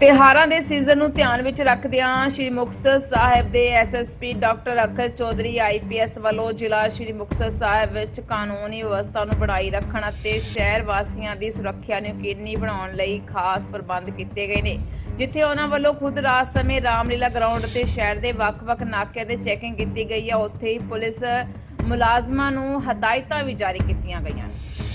ਤਿਉਹਾਰਾਂ ਦੇ ਸੀਜ਼ਨ ਨੂੰ ਧਿਆਨ ਵਿੱਚ ਰੱਖਦਿਆਂ ਸ਼੍ਰੀ ਮੁਕਤਸਰ ਸਾਹਿਬ ਦੇ SSP doctor Akhar Chaudhary IPS ਵੱਲੋਂ ਜ਼ਿਲ੍ਹਾ ਸ਼੍ਰੀ ਮੁਕਤਸਰ ਸਾਹਿਬ ਵਿੱਚ ਕਾਨੂੰਨੀ ਵਿਵਸਥਾ ਨੂੰ ਬਣਾਈ ਰੱਖਣ ਅਤੇ ਸ਼ਹਿਰ ਵਾਸੀਆਂ ਦੀ ਸੁਰੱਖਿਆ ਨੂੰ ਯਕੀਨੀ ਬਣਾਉਣ ਲਈ ਖਾਸ ਪ੍ਰਬੰਧ ਕੀਤੇ ਗਏ ਨੇ, ਜਿੱਥੇ ਉਹਨਾਂ ਵੱਲੋਂ ਖੁਦ ਰਾਤ ਸਮੇਂ ਰਾਮਲੀਲਾ ਗਰਾਊਂਡ ਤੇ ਸ਼ਹਿਰ ਦੇ ਵੱਖ-ਵੱਖ ਨਾਕਿਆਂ ਤੇ ਚੈਕਿੰਗ ਕੀਤੀ ਗਈ ਹੈ। ਉੱਥੇ ਹੀ ਪੁਲਿਸ ਮੁਲਾਜ਼ਮਾਂ ਨੂੰ ਹਦਾਇਤਾਂ ਵੀ ਜਾਰੀ ਕੀਤੀਆਂ ਗਈਆਂ ਨੇ।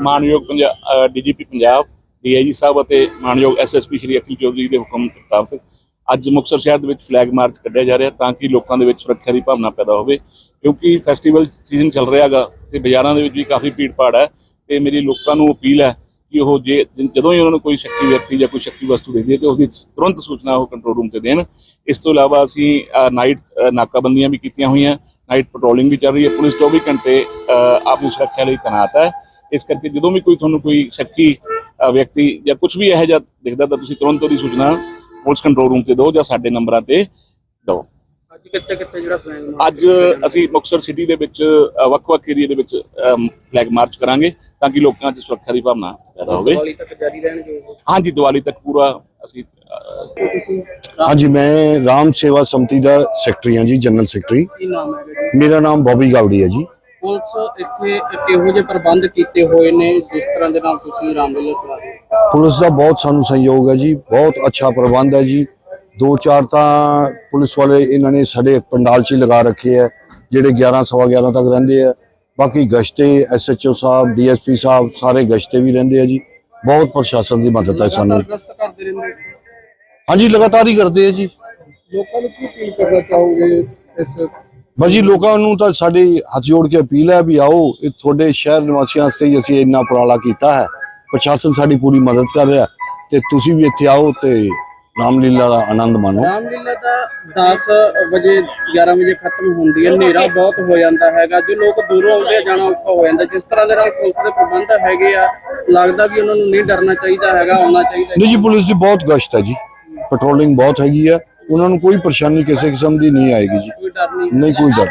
ਮਾਨਯੋਗ ਪੰਜਾਬ ਡੀਜੀਪੀ ਪੰਜਾਬ, ਡੀਆਈਜੀ ਸਾਹਿਬ ਅਤੇ ਮਾਨਯੋਗ ਐਸਐਸਪੀ ਸ਼੍ਰੀ ਅਖਿਲ ਚੌਧਰੀ ਦੇ ਹੁਕਮ ਮੁਤਾਬਕ ਅੱਜ ਮੁਕਤਸਰ ਸ਼ਹਿਰ ਦੇ ਵਿੱਚ ਫਲੈਗ ਮਾਰਚ ਕੱਢਿਆ ਜਾ ਰਿਹਾ ਤਾਂ ਕਿ ਲੋਕਾਂ ਦੇ ਵਿੱਚ ਸੁਰੱਖਿਆ ਦੀ ਭਾਵਨਾ ਪੈਦਾ ਹੋਵੇ, ਕਿਉਂਕਿ ਫੈਸਟੀਵਲ ਸੀਜ਼ਨ ਚੱਲ ਰਿਹਾ ਰਿਹਾਗਾ ਤੇ ਬਾਜ਼ਾਰਾਂ ਦੇ ਵਿੱਚ ਵੀ ਕਾਫੀ ਭੀੜ ਭਾੜ ਹੈ ਤੇ ਮੇਰੀ ਲੋਕਾਂ ਨੂੰ ਅਪੀਲ ਹੈ ਕਿ ਉਹ ਜੇ, ਜਦੋਂ ਹੀ ਉਹਨਾਂ ਨੂੰ ਕੋਈ ਸ਼ੱਕੀ ਵਿਅਕਤੀ ਜਾਂ ਕੋਈ ਸ਼ੱਕੀ ਵਸਤੂ ਦਿਖਦੀ ਹੈ ਤੇ ਉਹਦੀ ਤੁਰੰਤ ਸੂਚਨਾ ਉਹ ਕੰਟਰੋਲ ਰੂਮ ਤੇ ਦੇਣ। ਇਸ ਤੋਂ ਇਲਾਵਾ ਅਸੀਂ ਨਾਈਟ ਨਾਕਾਬੰਦੀਆਂ ਵੀ ਕੀਤੀਆਂ ਹੋਈਆਂ ਨਾਈਟ ਪੈਟਰੋਲਿੰਗ ਵੀ ਚੱਲ ਰਹੀ ਹੈ। ਪੁਲਿਸ 24 ਘੰਟੇ ਆਪਣੀ ਸੁਰੱਖਿਆ ਲਈ ਤੈਨਾਤ ਹੈ। ਇਸ ਕਰਕੇ ਜਦੋਂ ਵੀ ਕੋਈ ਤੁਹਾਨੂੰ ਕੋਈ ਸ਼ੱਕੀ ਵਿਅਕਤੀ ਜਾਂ ਕੁਝ ਵੀ ਇਹੋ ਜਿਹਾ ਦਿਖਦਾ ਤਾਂ ਤੁਸੀਂ ਤੁਰੰਤ ਉਹਦੀ ਸੂਚਨਾ ਪੁਲਿਸ ਕੰਟਰੋਲ ਰੂਮ ਤੇ ਦਿਓ ਜਾਂ ਸਾਡੇ ਨੰਬਰਾਂ ਤੇ ਦਿਓ। ਅੱਜ ਕਿੱਥੇ ਕਿੱਥੇ ਜਿਹੜਾ ਫਲੈਗ ਅੱਜ ਅਸੀਂ ਮੁਕਤਸਰ ਸਿਟੀ ਦੇ ਵਿੱਚ ਵੱਖ-ਵੱਖ ਏਰੀਆ ਦੇ ਵਿੱਚ ਫਲੈਗ ਮਾਰਚ ਕਰਾਂਗੇ ਤਾਂ ਕਿ ਲੋਕਾਂ 'ਚ ਸੁਰੱਖਿਆ ਦੀ ਭਾਵਨਾ ਪੈਦਾ ਹੋਵੇ। ਦੀਵਾਲੀ ਤੱਕ ਜਾਰੀ ਰਹਿਣਗੇ ਉਹ। ਹਾਂਜੀ ਦੀਵਾਲੀ ਤੱਕ ਪੂਰਾ ਅਸੀਂ ਹਾਂਜੀ ਮੈਂ ਰਾਮ ਸੇਵਾ ਸਮਤੀ ਦਾ ਸੈਕਟਰੀ ਹਾਂ ਜੀ ਜਨਰਲ ਸੈਕਟਰੀ ਮੇਰਾ ਨਾਮ ਬੋਬੀ ਗਾਵੜੀ ਹੈ ਜੀ। ਪੁਲਿਸ ਇੱਥੇ ਕਿਹੋ ਜਿਹੇ ਪ੍ਰਬੰਧ ਕੀਤੇ ਹੋਏ ਨੇ ਜਿਸ ਤਰ੍ਹਾਂ ਦੇ ਨਾਲ ਤੁਸੀਂ ਰਾਮਲੀਲਾ ਚਲਾ ਰਹੇ ਹੋ? ਪੁਲਿਸ ਦਾ ਬਹੁਤ ਸਾਨੂੰ ਸਹਿਯੋਗ ਹੈ ਜੀ ਬਹੁਤ ਅੱਛਾ ਪ੍ਰਬੰਧ ਹੈ ਜੀ। ਦੋ ਚਾਰ ਤਾਂ ਪੁਲਿਸ ਵਾਲੇ ਇਹਨਾਂ ਨੇ ਸਾਡੇ ਪੰਡਾਲ 'ਚ ਲਗਾ ਰੱਖੇ ਹੈ ਜਿਹੜੇ 11 ਸਵਾ 11 ਤੱਕ ਰਹਿੰਦੇ ਆ। ਬਾਕੀ ਗਸ਼ਤੇ ਐਸਐਚਓ ਸਾਹਿਬ ਡੀਐਸਪੀ ਸਾਹਿਬ ਸਾਰੇ ਗਸ਼ਤੇ ਵੀ ਰਹਿੰਦੇ ਆ ਜੀ। ਬਹੁਤ ਪ੍ਰਸ਼ਾਸਨ ਦੀ ਮਦਦ ਹੈ ਸਾਨੂੰ। ਹਾਂਜੀ ਲਗਾਤਾਰ ਹੀ ਕਰਦੇ ਆ ਜੀ। ਲੋਕਾਂ ਨੂੰ ਕੀ ਅਪੀਲ ਕਰਨਾ ਚਾਹੋਗੇ ਇਸ ਬਾਜੀ ਲੋਕਾਂ ਨੂੰ ਤਾਂ ਸਾਡੀ ਹੱਥ ਜੋੜ ਕੇ ਅਪੀਲ ਹੈ ਵੀ ਆਓ ਇਹ ਤੁਹਾਡੇ ਸ਼ਹਿਰ ਨਿਵਾਸੀਆਂ ਵਾਸਤੇ ਹੀ ਅਸੀਂ ਇੰਨਾ ਉਪਰਾਲਾ ਕੀਤਾ ਹੈ। ਪ੍ਰਸ਼ਾਸਨ ਸਾਡੀ ਪੂਰੀ ਮਦਦ ਕਰ ਰਿਹਾ ਤੇ ਤੁਸੀਂ ਵੀ ਇੱਥੇ ਆਓ ਤੇ ਰਾਮਲੀਲਾ ਦਾ ਆਨੰਦ ਮਾਣੋ। ਰਾਮਲੀਲਾ ਦਾ 10 ਵਜੇ 11 ਵਜੇ ਖਤਮ ਹੁੰਦੀ ਹੈ ਹਨੇਰਾ ਬਹੁਤ ਹੋ ਜਾਂਦਾ ਹੈਗਾ। ਜੋ ਲੋਕ ਦੂਰੋਂ ਆਉਂਦੇ ਆ ਜਾਣਾ ਔਖਾ ਹੋ ਜਾਂਦਾ। ਜਿਸ ਤਰ੍ਹਾਂ ਦੇ ਨਾਲ ਪੁਲਿਸ ਦੇ ਪ੍ਰਬੰਧ ਹੈਗੇ ਆ ਲੱਗਦਾ ਵੀ ਉਹਨਾਂ ਨੂੰ ਨਹੀਂ ਡਰਨਾ ਚਾਹੀਦਾ ਹੈਗਾ ਆਉਣਾ ਚਾਹੀਦਾ ਨਹੀਂ ਜੀ ਪੁਲਿਸ ਦੀ ਬਹੁਤ ਗਸ਼ਤ ਹੈ ਜੀ। ਪੈਟਰੋਲਿੰਗ ਬਹੁਤ ਹੈਗੀ ਹੈ। ਉਹਨਾਂ ਨੂੰ ਕੋਈ ਪਰੇਸ਼ਾਨੀ ਕਿਸੇ ਕਿਸਮ ਦੀ ਨਹੀਂ ਆਏਗੀ ਜੀ। ਕੋਈ ਡਰ ਨਹੀਂ। ਨਹੀਂ ਕੋਈ ਡਰ